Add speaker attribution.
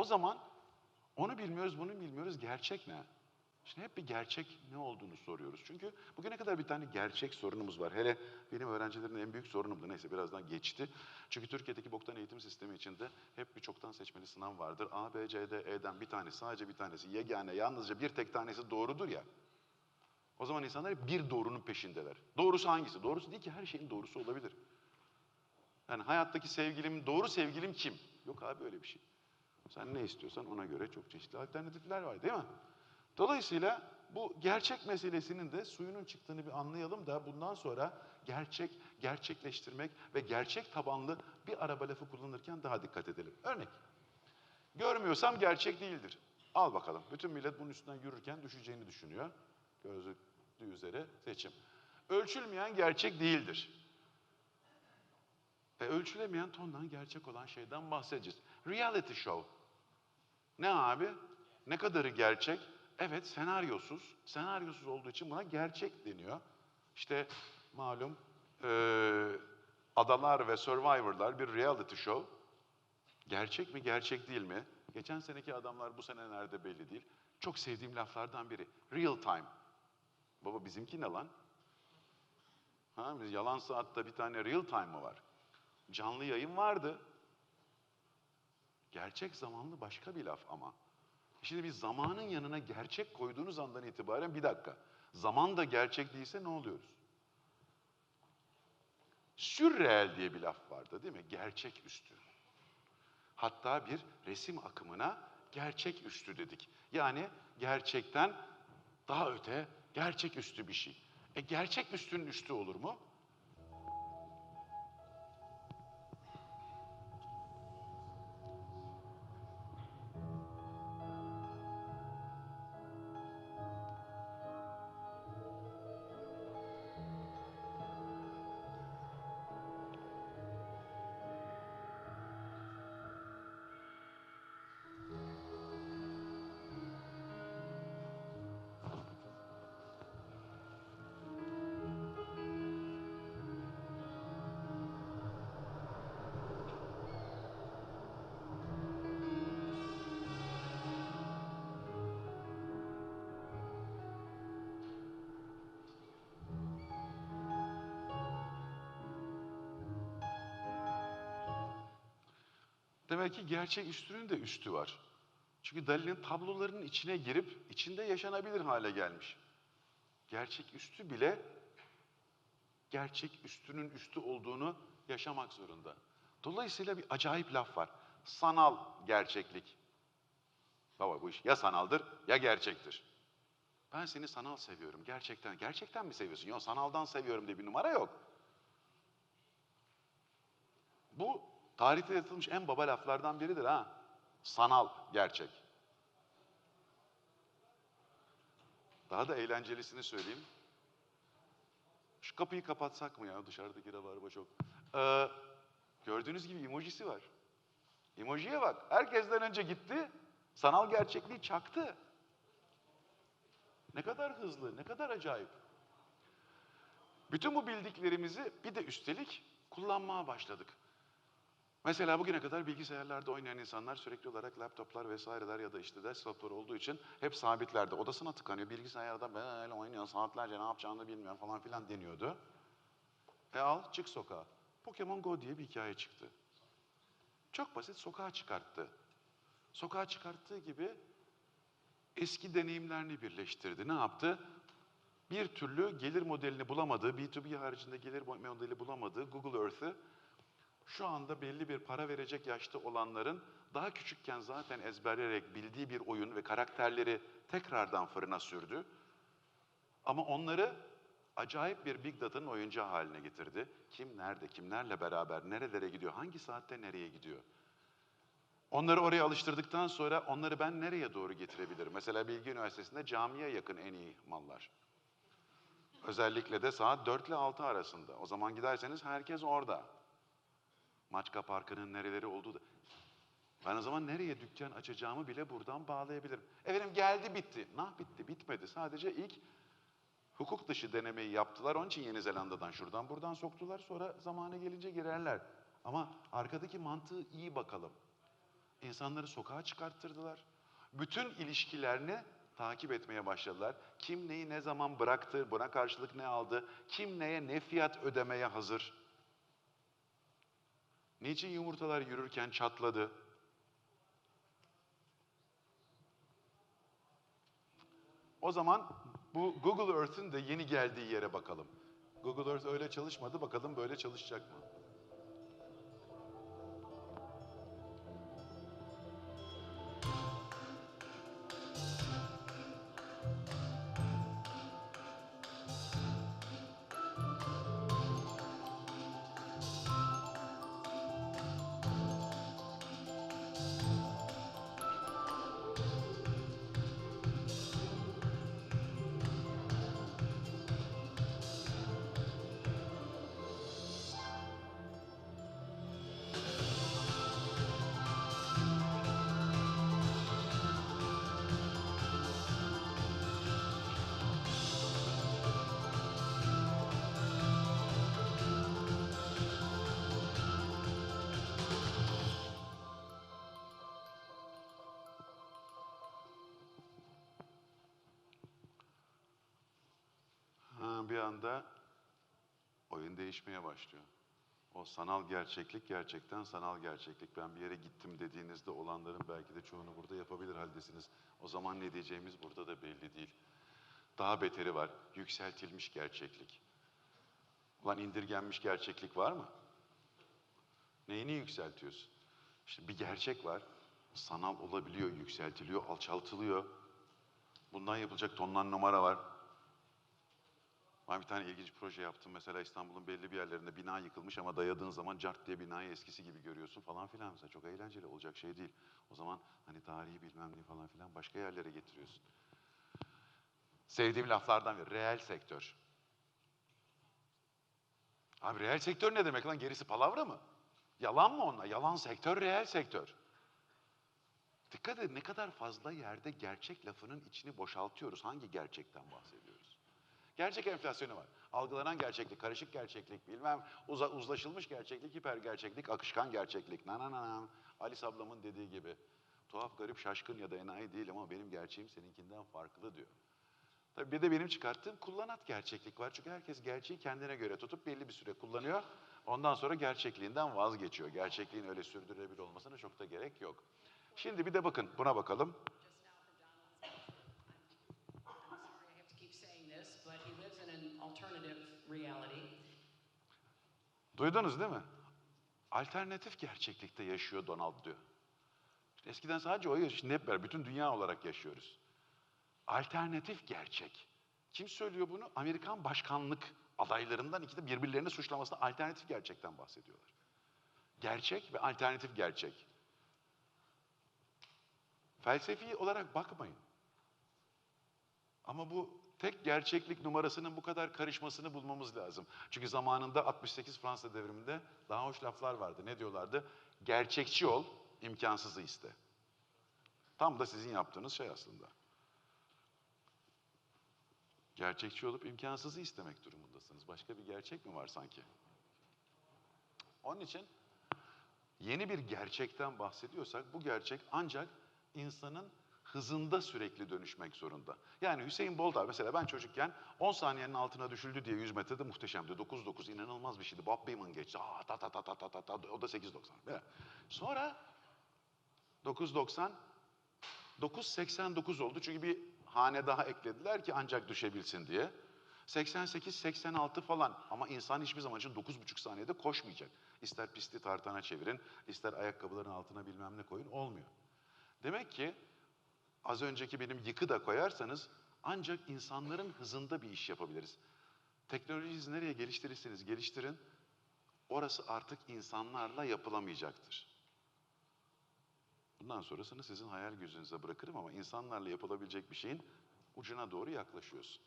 Speaker 1: O zaman onu bilmiyoruz, bunu bilmiyoruz. Gerçek ne? Şimdi hep bir gerçek ne olduğunu soruyoruz. Çünkü bugüne kadar bir tane gerçek sorunumuz var. Hele benim öğrencilerin en büyük sorunumdu. Neyse birazdan geçti. Çünkü Türkiye'deki boktan eğitim sistemi içinde hep bir çoktan seçmeli sınav vardır. A, B, C, D, E'den bir tanesi, sadece bir tanesi, yegane, yalnızca bir tek tanesi doğrudur ya. O zaman insanlar bir doğrunun peşindeler. Doğrusu hangisi? Doğrusu değil ki her şeyin doğrusu olabilir. Yani hayattaki sevgilim, doğru sevgilim kim? Yok abi öyle bir şey. Sen ne istiyorsan ona göre çok çeşitli alternatifler var değil mi? Dolayısıyla bu gerçek meselesinin de suyunun çıktığını bir anlayalım da bundan sonra gerçek, gerçekleştirmek ve gerçek tabanlı bir araba lafı kullanırken daha dikkat edelim. Örnek, görmüyorsam gerçek değildir. Al bakalım, bütün millet bunun üstünden yürürken düşeceğini düşünüyor. Gözüktüğü üzere seçim. Ölçülmeyen gerçek değildir. Ve ölçülemeyen tondan gerçek olan şeyden bahsedeceğiz. Reality show. Ne abi? Ne kadarı gerçek? Evet senaryosuz. Senaryosuz olduğu için buna gerçek deniyor. İşte malum eee, Adalar ve Survivor'lar bir reality show. Gerçek mi gerçek değil mi? Geçen seneki adamlar bu sene nerede belli değil. Çok sevdiğim laflardan biri. Real time. Baba bizimki ne lan? Ha, biz yalan saatte bir tane real time mı var? Canlı yayın vardı. Gerçek zamanlı başka bir laf ama. Şimdi biz zamanın yanına gerçek koyduğunuz andan itibaren bir dakika. Zaman da gerçek değilse ne oluyoruz? Sürreel diye bir laf vardı değil mi? Gerçek üstü. Hatta bir resim akımına gerçek üstü dedik. Yani gerçekten daha öte, gerçek üstü bir şey. E gerçek üstünün üstü olur mu? Demek ki gerçek üstünün de üstü var. Çünkü Dali'nin tablolarının içine girip içinde yaşanabilir hale gelmiş. Gerçek üstü bile gerçek üstünün üstü olduğunu yaşamak zorunda. Dolayısıyla bir acayip laf var. Sanal gerçeklik. Baba bu iş ya sanaldır ya gerçektir. Ben seni sanal seviyorum gerçekten. Gerçekten mi seviyorsun? Yok sanaldan seviyorum diye bir numara yok. Bu tarihte yaratılmış en baba laflardan biridir ha. Sanal gerçek. Daha da eğlencelisini söyleyeyim. Şu kapıyı kapatsak mı ya? Dışarıdaki rabarba çok. Ee, gördüğünüz gibi emojisi var. Emojiye bak. Herkesten önce gitti. Sanal gerçekliği çaktı. Ne kadar hızlı, ne kadar acayip. Bütün bu bildiklerimizi bir de üstelik kullanmaya başladık. Mesela bugüne kadar bilgisayarlarda oynayan insanlar sürekli olarak laptoplar vesaireler ya da işte desktoplar olduğu için hep sabitlerde. Odasına tıkanıyor. Bilgisayarda böyle oynuyor saatlerce ne yapacağını bilmiyor falan filan deniyordu. E al çık sokağa. Pokemon Go diye bir hikaye çıktı. Çok basit sokağa çıkarttı. Sokağa çıkarttığı gibi eski deneyimlerini birleştirdi. Ne yaptı? Bir türlü gelir modelini bulamadığı, B2B haricinde gelir modeli bulamadığı Google Earth'ı şu anda belli bir para verecek yaşta olanların daha küçükken zaten ezberleyerek bildiği bir oyun ve karakterleri tekrardan fırına sürdü. Ama onları acayip bir Big Data'nın oyuncağı haline getirdi. Kim nerede, kimlerle beraber, nerelere gidiyor, hangi saatte nereye gidiyor? Onları oraya alıştırdıktan sonra onları ben nereye doğru getirebilirim? Mesela Bilgi Üniversitesi'nde camiye yakın en iyi mallar. Özellikle de saat 4 ile 6 arasında. O zaman giderseniz herkes orada. Maçka Parkı'nın nereleri olduğu da. Ben o zaman nereye dükkan açacağımı bile buradan bağlayabilirim. Efendim geldi bitti. Nah bitti bitmedi. Sadece ilk hukuk dışı denemeyi yaptılar. Onun için Yeni Zelanda'dan şuradan buradan soktular. Sonra zamanı gelince girerler. Ama arkadaki mantığı iyi bakalım. insanları sokağa çıkarttırdılar. Bütün ilişkilerini takip etmeye başladılar. Kim neyi ne zaman bıraktı, buna karşılık ne aldı, kim neye ne fiyat ödemeye hazır. Niçin yumurtalar yürürken çatladı? O zaman bu Google Earth'ün de yeni geldiği yere bakalım. Google Earth öyle çalışmadı, bakalım böyle çalışacak mı? Ha, bir anda oyun değişmeye başlıyor. O sanal gerçeklik gerçekten sanal gerçeklik. Ben bir yere gittim dediğinizde olanların belki de çoğunu burada yapabilir haldesiniz. O zaman ne diyeceğimiz burada da belli değil. Daha beteri var. Yükseltilmiş gerçeklik. Ulan indirgenmiş gerçeklik var mı? Neyini yükseltiyorsun? İşte bir gerçek var. Sanal olabiliyor, yükseltiliyor, alçaltılıyor. Bundan yapılacak tonlar numara var. Ben bir tane ilginç proje yaptım. Mesela İstanbul'un belli bir yerlerinde bina yıkılmış ama dayadığın zaman cart diye binayı eskisi gibi görüyorsun falan filan. Mesela çok eğlenceli olacak şey değil. O zaman hani tarihi bilmem ne falan filan başka yerlere getiriyorsun. Sevdiğim laflardan biri. Reel sektör. Abi reel sektör ne demek lan? Gerisi palavra mı? Yalan mı onlar? Yalan sektör, reel sektör. Dikkat edin ne kadar fazla yerde gerçek lafının içini boşaltıyoruz. Hangi gerçekten bahsediyoruz? Gerçek enflasyonu var. Algılanan gerçeklik, karışık gerçeklik, bilmem uza, uzlaşılmış gerçeklik, hiper gerçeklik, akışkan gerçeklik. Na na na. Alice ablamın dediği gibi. Tuhaf, garip, şaşkın ya da enayi değil ama benim gerçeğim seninkinden farklı diyor. Tabii bir de benim çıkarttığım kullanat gerçeklik var. Çünkü herkes gerçeği kendine göre tutup belli bir süre kullanıyor. Ondan sonra gerçekliğinden vazgeçiyor. Gerçekliğin öyle sürdürülebilir olmasına çok da gerek yok. Şimdi bir de bakın buna bakalım. Duydunuz değil mi? Alternatif gerçeklikte yaşıyor Donald diyor. Eskiden sadece o yaşıyor, şimdi hep beraber bütün dünya olarak yaşıyoruz. Alternatif gerçek. Kim söylüyor bunu? Amerikan başkanlık adaylarından ikisi de birbirlerini suçlamasında alternatif gerçekten bahsediyorlar. Gerçek ve alternatif gerçek. Felsefi olarak bakmayın. Ama bu tek gerçeklik numarasının bu kadar karışmasını bulmamız lazım. Çünkü zamanında 68 Fransa devriminde daha hoş laflar vardı. Ne diyorlardı? Gerçekçi ol, imkansızı iste. Tam da sizin yaptığınız şey aslında. Gerçekçi olup imkansızı istemek durumundasınız. Başka bir gerçek mi var sanki? Onun için yeni bir gerçekten bahsediyorsak bu gerçek ancak insanın hızında sürekli dönüşmek zorunda. Yani Hüseyin Bolt abi mesela ben çocukken 10 saniyenin altına düşüldü diye 100 metrede muhteşemdi. 9-9 inanılmaz bir şeydi. Bob Beamon geçti. Aa, ta ta ta ta ta ta ta o da 8.90. Böyle. Sonra 9.90 9.89 oldu çünkü bir hane daha eklediler ki ancak düşebilsin diye. 88-86 falan ama insan hiçbir zaman için 9,5 saniyede koşmayacak. İster pisti tartana çevirin, ister ayakkabıların altına bilmem ne koyun olmuyor. Demek ki az önceki benim yıkı da koyarsanız ancak insanların hızında bir iş yapabiliriz. Teknolojiyi nereye geliştirirseniz geliştirin, orası artık insanlarla yapılamayacaktır. Bundan sonrasını sizin hayal gözünüze bırakırım ama insanlarla yapılabilecek bir şeyin ucuna doğru yaklaşıyorsun.